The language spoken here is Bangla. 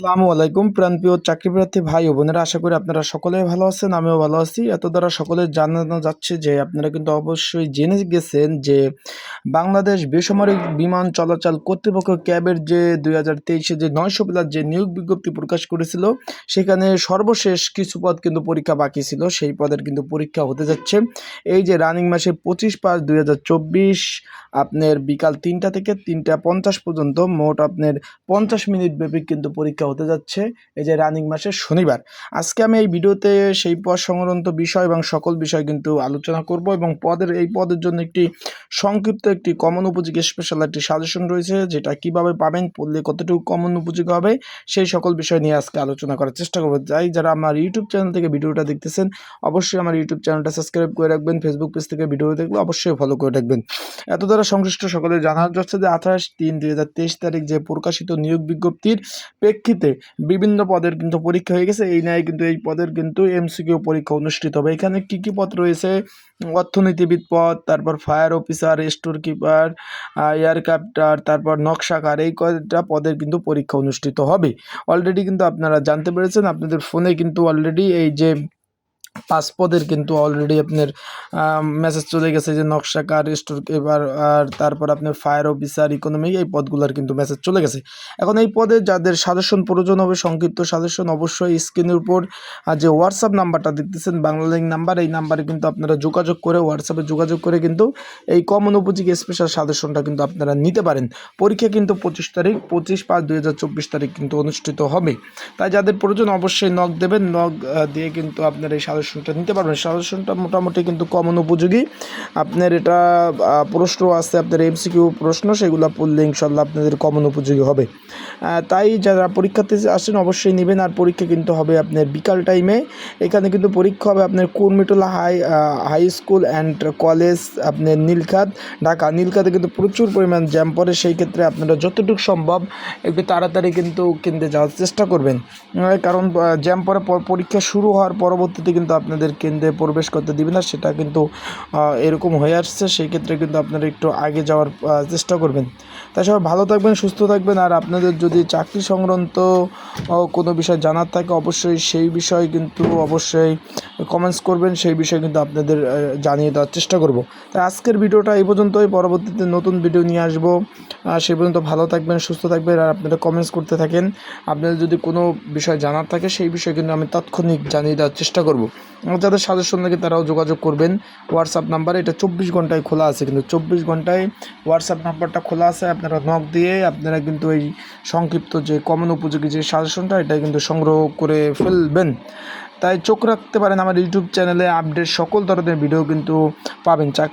আসসালামু আলাইকুম প্রাণপ্রিয় চাকরিপ্রার্থী ভাই ও বোনেরা, আশা করি আপনারা সকলেই ভালো আছেন, আমিও ভালো আছি। এত দ্বারা সকলে জানানো যাচ্ছে যে আপনারা কিন্তু অবশ্যই জেনে গেছেন যে বাংলাদেশ বেসামরিক বিমান চলাচল কর্তৃপক্ষ ক্যাবের যে দুই হাজার তেইশে যে নয়শো প্লাস যে নিয়োগ বিজ্ঞপ্তি প্রকাশ করেছিল, সেখানে সর্বশেষ কিছু পদ কিন্তু পরীক্ষা বাকি ছিল, সেই পদের কিন্তু পরীক্ষা হতে যাচ্ছে। এই যে রানিং মাসে পঁচিশ পাঁচ দুই হাজার চব্বিশ, আপনার বিকাল তিনটা থেকে তিনটা পঞ্চাশ পর্যন্ত, মোট আপনার পঞ্চাশ মিনিট ব্যাপী কিন্তু পরীক্ষা হতে যাচ্ছে এই যে রানিং মাসের শনিবার। আজকে আমি এই ভিডিওতে সেই পদ সংক্রান্ত বিষয় এবং সকল বিষয় কিন্তু আলোচনা করব এবং পদের, এই পদের জন্য একটি সংক্ষিপ্ত একটি কমন উপযোগী স্পেশাল একটি সাজেশন রয়েছে, যেটা কীভাবে পাবেন, পড়লে কতটুকু কমন উপযোগী হবে, সেই সকল বিষয় নিয়ে আজকে আলোচনা করার চেষ্টা করব। যাই, যারা আমার ইউটিউব চ্যানেল থেকে ভিডিওটা দেখতেছেন, অবশ্যই আমার ইউটিউব চ্যানেলটা সাবস্ক্রাইব করে রাখবেন ফেসবুক পেজ থেকে ভিডিও দেখলে অবশ্যই ফলো করে রাখবেন। এত দ্বারা সংশ্লিষ্ট সকলে জানা যাচ্ছে যে আঠাশ তিন দুই হাজার তেইশ তারিখ যে প্রকাশিত নিয়োগ বিজ্ঞপ্তির প্রেক্ষিতে বিভিন্ন পদের কিন্তু পরীক্ষা হয়ে গেছে। এই ন্যায় কিন্তু এই পদের কিন্তু এমসিকিউ পরীক্ষা অনুষ্ঠিত হবে। এখানে কি কি পদ রয়েছে? অর্থনীতিবিদ পদ, তারপর ফায়ার অফিসার, স্টোর কিপার এয়ারক্রাফটার তারপর নকশাকার, এই কয়টা পদের কিন্তু পরীক্ষা অনুষ্ঠিত হবে। অলরেডি কিন্তু আপনারা জানতে পেরেছেন, আপনাদের ফোনে কিন্তু অলরেডি এই যে পাঁচ পদের কিন্তু অলরেডি আপনার মেসেজ চলে গেছে যে নকশাকার স্টোর কিপার আর তারপর আপনার ফায়ার অফিসার ইকোনমিক এই পদগুলোর কিন্তু মেসেজ চলে গেছে। এখন এই পদে যাদের সাজেশন প্রয়োজন হবে, সংক্ষিপ্ত সাজেশন অবশ্যই স্ক্রিনের উপর যে হোয়াটসঅ্যাপ নাম্বারটা দেখতেছেন বাংলা লিঙ্ক নাম্বার, এই নাম্বারে কিন্তু আপনারা যোগাযোগ করে হোয়াটসঅ্যাপে যোগাযোগ করে কিন্তু এই কমন উপযোগী স্পেশাল সাজেশনটা কিন্তু আপনারা নিতে পারেন। পরীক্ষা কিন্তু পঁচিশ তারিখ, পঁচিশ পাঁচ দুই তারিখ কিন্তু অনুষ্ঠিত হবে। তাই যাদের প্রয়োজন অবশ্যই নক দেবেন নক দিয়ে কিন্তু আপনার এই সাজেশনটা নিতে পারবেন। সাজেশনটা মোটামুটি কিন্তু কমন উপযোগী। আপনার এটা প্রশ্ন আছে, আপনার এমসিকিউ প্রশ্ন, সেগুলো পড়লে ইনশাল্লাহ আপনাদের কমন উপযোগী হবে। তাই যারা পরীক্ষাতে আসেন অবশ্যই নেবেন, আর পরীক্ষা কিন্তু হবে আপনার বিকাল টাইমে এখানে কিন্তু পরীক্ষা হবে আপনার Kurmitola high high school and college আপনার নীলখাত, ঢাকা। নীলখাতে কিন্তু প্রচুর পরিমাণ জ্যাম পড়ে, সেই ক্ষেত্রে আপনারা যতটুকু সম্ভব একটু তাড়াতাড়ি কিন্তু কেন্দ্রে যাওয়ার চেষ্টা করবেন। কারণ জ্যাম পরে পরীক্ষা শুরু হওয়ার পরবর্তীতে কিন্তু আপনাদের কেন্দ্রে প্রবেশ করতে দিবে না, সেটা কিন্তু এরকম হয়ে আসছে, সেই ক্ষেত্রে কিন্তু আপনারা একটু আগে যাওয়ার চেষ্টা করবেন। তাই সবাই ভালো থাকবেন, সুস্থ থাকবেন, আর আপনাদের যদি চাকরি সংক্রান্ত কোনো বিষয় জানার থাকে, অবশ্যই সেই বিষয়ে কিন্তু অবশ্যই কমেন্টস করবেন, সেই বিষয়ে কিন্তু আপনাদের জানিয়ে দেওয়ার চেষ্টা করব। তাই আজকের ভিডিওটা এই পর্যন্তই, পরবর্তীতে নতুন ভিডিও নিয়ে আসব। সেই পর্যন্ত ভালো থাকবেন, সুস্থ থাকবেন, আর আপনারা কমেন্টস করতে থাকেন। আপনাদের যদি কোনো বিষয় জানার থাকে, সেই বিষয়ে কিন্তু আমি তাৎক্ষণিক জানিয়ে দেওয়ার চেষ্টা করব। যাদের সাজেশন লাগে তারাও যোগাযোগ করবেন। হোয়াটসঅ্যাপ নাম্বারে এটা চব্বিশ ঘন্টায় খোলা আছে কিন্তু চব্বিশ ঘন্টায় হোয়াটসঅ্যাপ নাম্বারটা খোলা আছে। আপনারা নক দিয়ে আপনারা কিন্তু এই সংক্ষিপ্ত যে কমন উপযোগী যে সাজেশনটা এটা কিন্তু সংগ্রহ করে ফেলবেন। তাই চোখ রাখতে পারেন আমার ইউটিউব চ্যানেলে আপডেট সকল ধরনের ভিডিও কিন্তু পাবেন।